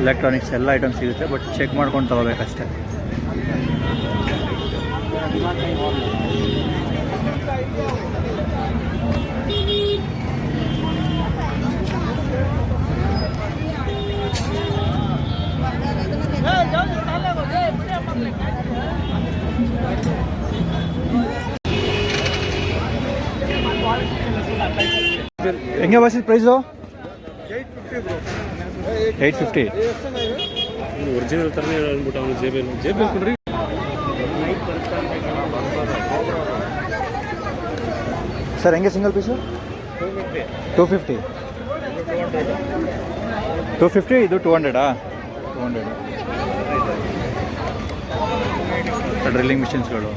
Electronics ಎಲ್ಲ item ಸಿಗುತ್ತೆ but check ಮಾಡ್ಕೊಂಡು ತಗೋಬೇಕಷ್ಟೆ. ಹೆಂಗೆ ಬಸ್ಸಿದ ಪ್ರೈಸು ಏಯ್ಟ್ ಫಿಫ್ಟಿ ಒರಿಜಿನಲ್ ಥರನೇ ಅಂದ್ಬಿಟ್ಟು ಅವನು ಜೇಬೇನು ಜೇಬೇನು ಕೊಡ್ರಿ. ಸರ್ ಹೆಂಗೆ single piece two fifty. Two fifty ಇದು ಟೂ ಹಂಡ್ರೆಡಾ ಟೂ ಹಂಡ್ರೆಡ್. ಡ್ರಿಲ್ಲಿಂಗ್ ಮಿಷಿನ್ಸ್ಗಳು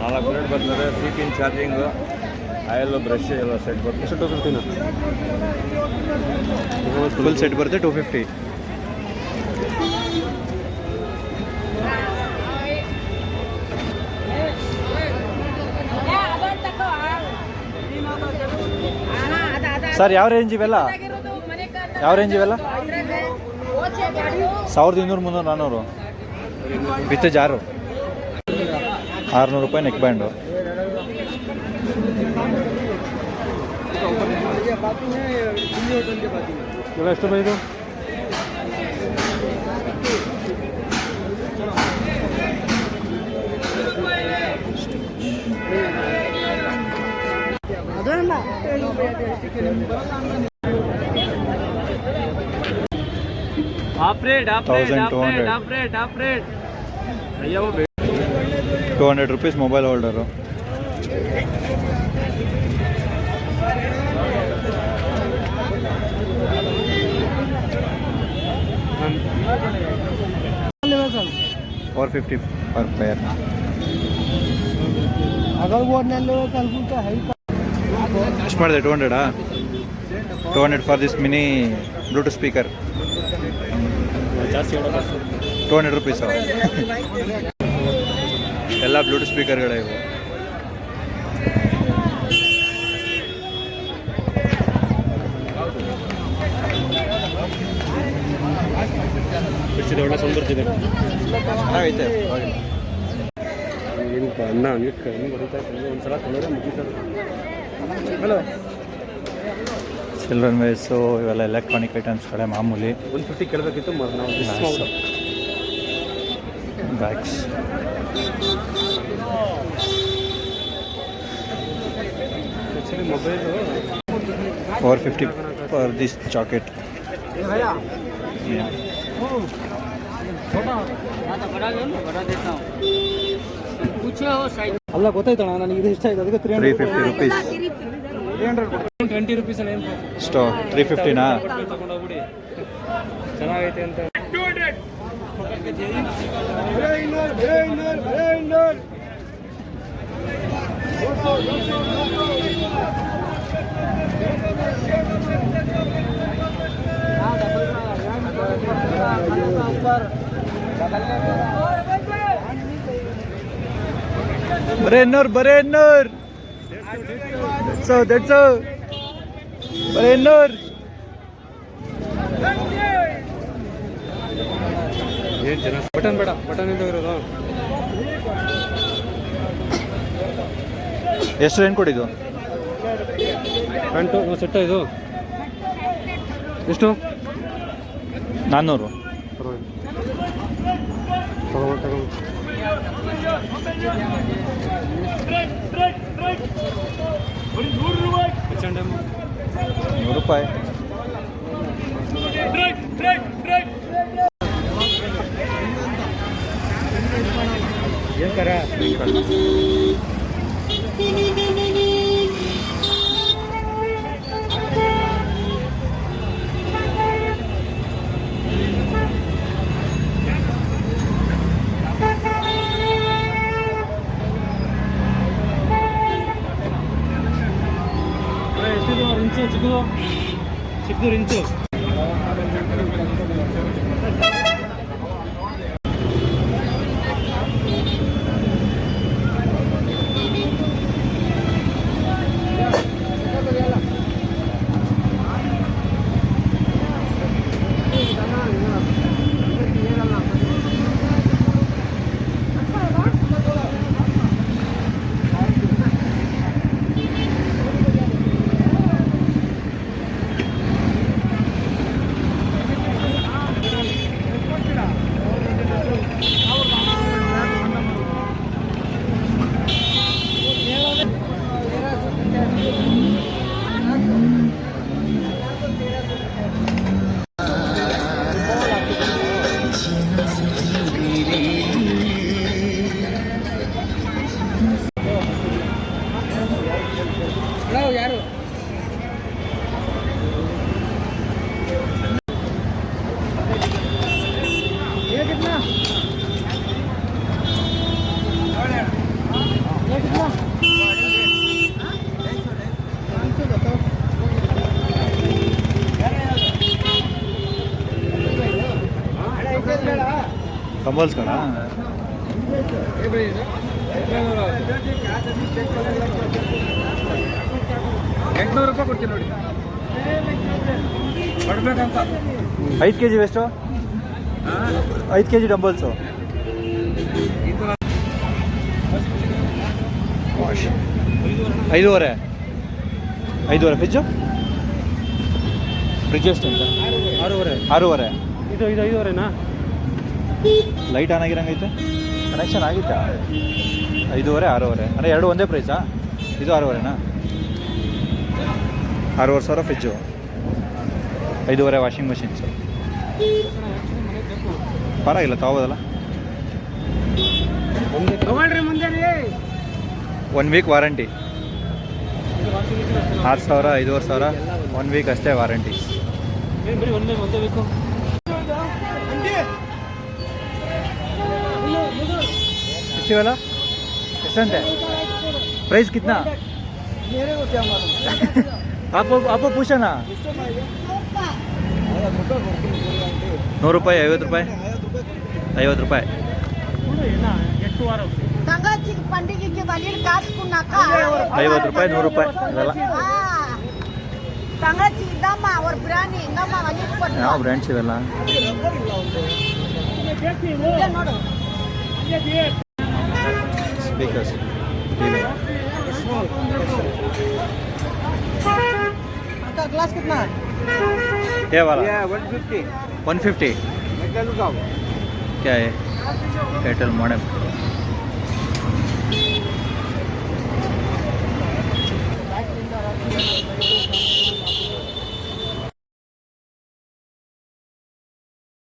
ನಾಲ್ಕು ಮಿನಿಟ್ ಬರ್ತದೆ ಸೀಟಿನ ಚಾರ್ಜಿಂಗು ಆಯಲ್ಲು ಬ್ರಷ್ ಎಲ್ಲ ಸೆಟ್ ಬರ್ತದೆ ಟೂ ಫಿಫ್ಟಿನ ಫುಲ್ ಸೆಟ್ ಬರುತ್ತೆ ಟೂ ಫಿಫ್ಟಿ ಸರ್ ಯಾವ ರೇಂಜ್ ಇವೆಲ್ಲ? ಯಾವ ರೇಂಜ್ ಇವೆಲ್ಲ? ಸಾವಿರದ ಇನ್ನೂರು ಮುನ್ನೂರು ನಾನ್ನೂರು ವಿತ್ ಜಾರು. ಆರುನೂರು ರೂಪಾಯಿ ನೆಕ್ ಬ್ಯಾಂಡು ಇವೆಲ್ಲ ಎಷ್ಟು ರೂಪಾಯಿ ಇದು ಆಪ್ರೇಟ್ Thousand two hundred. ಆಪ್ರೇಟ್ ಆಪ್ರೇಟ್ ಅಯ್ಯೋ two hundred rupees mobile holder four fifty per pair ಎಷ್ಟು ಮಾಡಿದೆ two ಹಂಡ್ರೆಡಾ two hundred for this mini Bluetooth speaker two hundred rupees ಎಲ್ಲ ಬ್ಲೂಟೂತ್ ಸ್ಪೀಕರ್ಗಳೇ ಇವು. ಚೆನ್ನಾಗೈತೆ. ಏನು ಅನ್ನ ಹಂಗೆ ಒಂದು ಸಲ ಮುಗಿತಾರೆ ಹಲೋ ಚಿಲ್ಡ್ರನ್ ವೇಸು ಇವೆಲ್ಲ ಎಲೆಕ್ಟ್ರಾನಿಕ್ ಐಟಮ್ಸ್ ಐಟಮ್ಸ್ಗಳೇ ಮಾಮೂಲಿ. One fifty ಕೇಳಬೇಕಿತ್ತು miss bags four fifty for this jacket ಅಲ್ಲ ಗೊತ್ತಾಯ್ತಣ ನನಗೆ ಇದು ಇಷ್ಟ ಆಯ್ತು. ಅದಕ್ಕೆ three three fifty rupees twenty rupees ಏನು ಎಷ್ಟು ತ್ರೀ ಫಿಫ್ಟಿನಾ ತಗೊಂಡೋಗ್ಬಿಡಿ. ಚೆನ್ನಾಗೈತೆ ಅಂತ. ಬರೇನ್ನೂರ್ ಬರೇನ್ನೂರ್ ಸೊ ದಟ್ಸ್ ಬರೇನರ್ ಏನು ಜನ ಬಟನ್ ಬೇಡ ಬಟನ್ ಇಂದ ಇರೋದು. ಎಷ್ಟು ಏನು ಕೊಡಿದ್ದು ಪ್ಯಾಂಟು ಸೆಟ್ಟ ಇದು ಎಷ್ಟು? ನಾನ್ನೂರು. ತಗೊಂಡು ತಗೊಂಡು. ನೂರು ರೂಪಾಯಿ ಏನ್ ಕರ ఇంచు చిక్కుదు చిక్కుదూరు ఇంచు ರಿಂಚು ಡಂಬಲ್ಸ್ ಕಣ ಎಂಟುನೂರು ರೂಪಾಯಿ ಕೊಡ್ತೀನಿ ನೋಡಿ. ಕೊಡ್ಬೇಕಂತ ಐದು ಕೆ ಜಿ ಎಷ್ಟು ಐದು ಕೆ ಜಿ ಡಂಬಲ್ಸು ಐದೂವರೆ. ಐದೂವರೆ ಫ್ರಿಜ್ಜು ಫ್ರಿಜ್ ಎಷ್ಟು ಅಂತ? ಆರೂವರೆ. ಆರೂವರೆ. ಇದು ಇದು ಐದೂವರೆನಾ? ಲೈಟ್ ಆನ್ ಆಗಿರಂಗೈತೆ ಕನೆಕ್ಷನ್ ಆಗಿತ್ತಾ? ಐದೂವರೆ ಆರೂವರೆ. ಅಂದರೆ ಎರಡು ಒಂದೇ ಪ್ರೈಸಾ ಇದು ಆರೂವರೆನಾ? ಆರೂವರೆ ಸಾವಿರ ಫ್ರಿಜ್ಜು ಐದೂವರೆ ವಾಷಿಂಗ್ ಮಷಿನ್ಸು ಪರವಾಗಿಲ್ಲ ತಗೋಬೋದಲ್ಲ? ತಗೊಳ್ರಿ ಮುಂದೆ ರೀ. ಒನ್ ವೀಕ್ ವಾರಂಟಿ ಆರು ಸಾವಿರ ಐದೂವರೆ ಸಾವಿರ ಒನ್ ವೀಕ್ ಅಷ್ಟೇ ವಾರಂಟಿ ಇವೆಲ್ಲ ಎಷ್ಟಂತೆ? ಪ್ರೈಸ್ ಕಿತ್ನಾ? ಅಪ್ಪ आपको ನೂರು ರೂಪಾಯಿ, ಐವತ್ತು ರೂಪಾಯಿ? ಐವತ್ತು ರೂಪಾಯಿ. ಐವತ್ತು ರೂಪಾಯಿ, ನೂರು ರೂಪಾಯಿ ಯಾವ ಬ್ರ್ಯಾಂಡ್ಸ್ ಇವೆಲ್ಲ? speakers. क्लास कितना है ये वाला ये 150 150 क्या है एयरटेल मॉडम